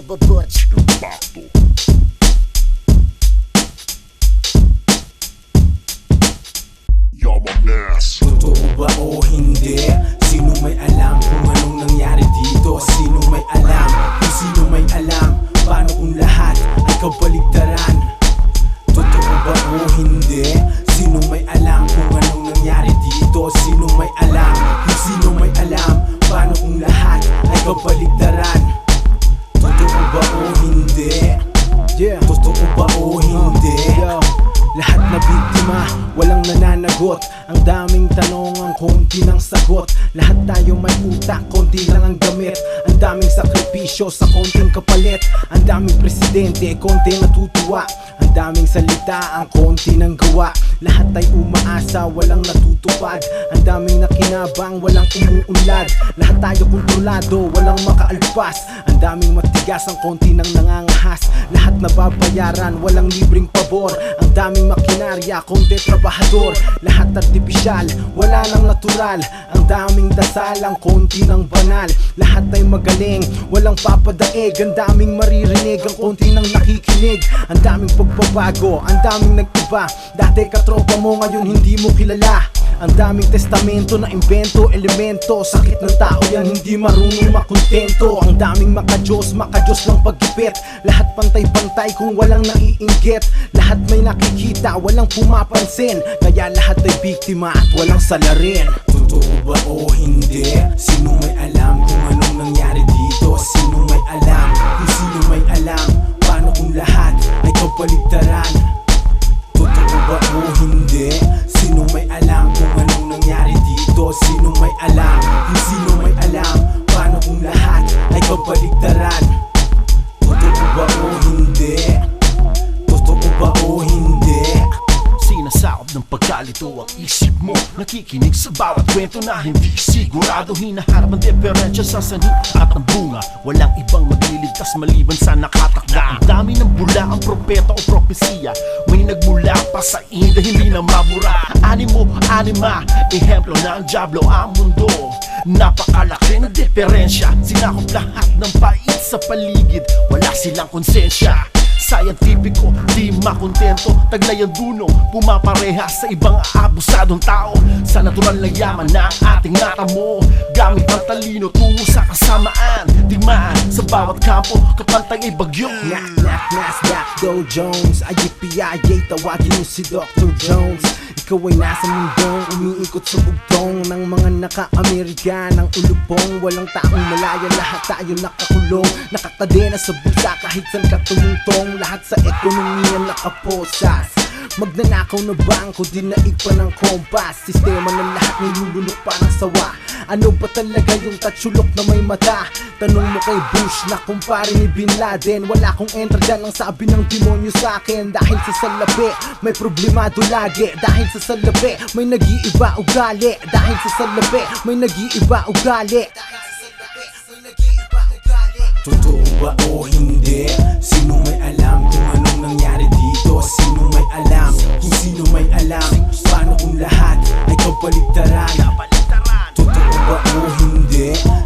Butch. You're my ass. Totoo ba o hindi? Sino may alam kung anong nangyari dito? Sino may alam? Kung sino may alam? Paano kung lahat ay kabaligtaran? Nananagot Ang daming tanong, ang konti ng sagot. Lahat tayo may utak, konti lang ang gamit. Ang daming sakripisyo sa konting kapalit. Ang daming presidente, konti natutuwa. Ang daming salita, ang konti ng gawa. Lahat ay umaasa, walang natutupad. Ang daming nakinabang, walang umuunlad. Lahat tayo kontrolado, walang makaalpas daming matigas, ang konti ng nangangahas. Lahat nababayaran, walang libreng pabor. Ang daming makinarya, konti trabahador. Lahat artipisyal, wala nang natural. Ang daming dasal, ang konti ng banal. Lahat ay magaling, walang papadaig Ang daming maririnig, ang konti ng nakikinig. Ang daming pagbabago, ang daming nag-iba Dati katropa mo, ngayon hindi mo kilala ang daming testamento na invento, elemento. Sakit ng tao yan, hindi marunong makontento. Ang daming makajos, makajos lang pagkipit Lahat pantay-pantay kung walang naiinggit Lahat may nakikita, walang pumapansin. Kaya lahat ay biktima at walang salarin. Totoo ba o hindi? Sino ay kabaligtaran? Isip mo Nakikinig sa bawat kwento na hindi sigurado. Hinaharap ang diferensya sa sani at ang bunga. Walang ibang magliligtas maliban sa nakatakda. Ang dami ng bula ang propeta o propesiya. May nagmula pa sa inda hindi na mabura. Animo, anima, ehemplo na ang Diablo ang mundo. Napakalaki ng diferensya. Sinakop lahat ng pait sa paligid. Wala silang konsensya. Scientifico, di makontento Taglay ang dunong, pumapareha sa ibang aabusadong tao. Sa natural na yaman na ating natamo Gamit ang talino tungo sa kasamaan. Digmaan sa bawat kampo, kapantay ay bagyo. Knock, knock, Nasdaq, Dow Jones Ayip-iyayay, tawagin si Dr. Jones Ikaw ay nasa mundong umiikot sa bugtong Ng mga naka-Amerika ng ulubong. Walang taong malaya, lahat tayo nakakulong. Nakakadena sa bulsa kahit saan ka tumungtong Lahat sa ekonomiya nakaposas. Magnanakaw na bangko, dinaig pa ng kompas. Sistema ng lahat nilulunok pa ng sawa Ano ba talaga yung tatsulok na may mata? Tanong mo kay Bush na kumpare ni Bin Laden Wala kong entra dyan ang sabi ng demonyo sa akin Dahil sa salabi, may problemado lagi Dahil sa salabi, may nag-iiba ugali Dahil sa salabi, may nag-iiba ugali Totoo ba o hindi? Sino may alam kung anong nangyari dito? Sino may alam? Kung sino may alam? Paano kung lahat ay kabaligtaran? Totoo ba o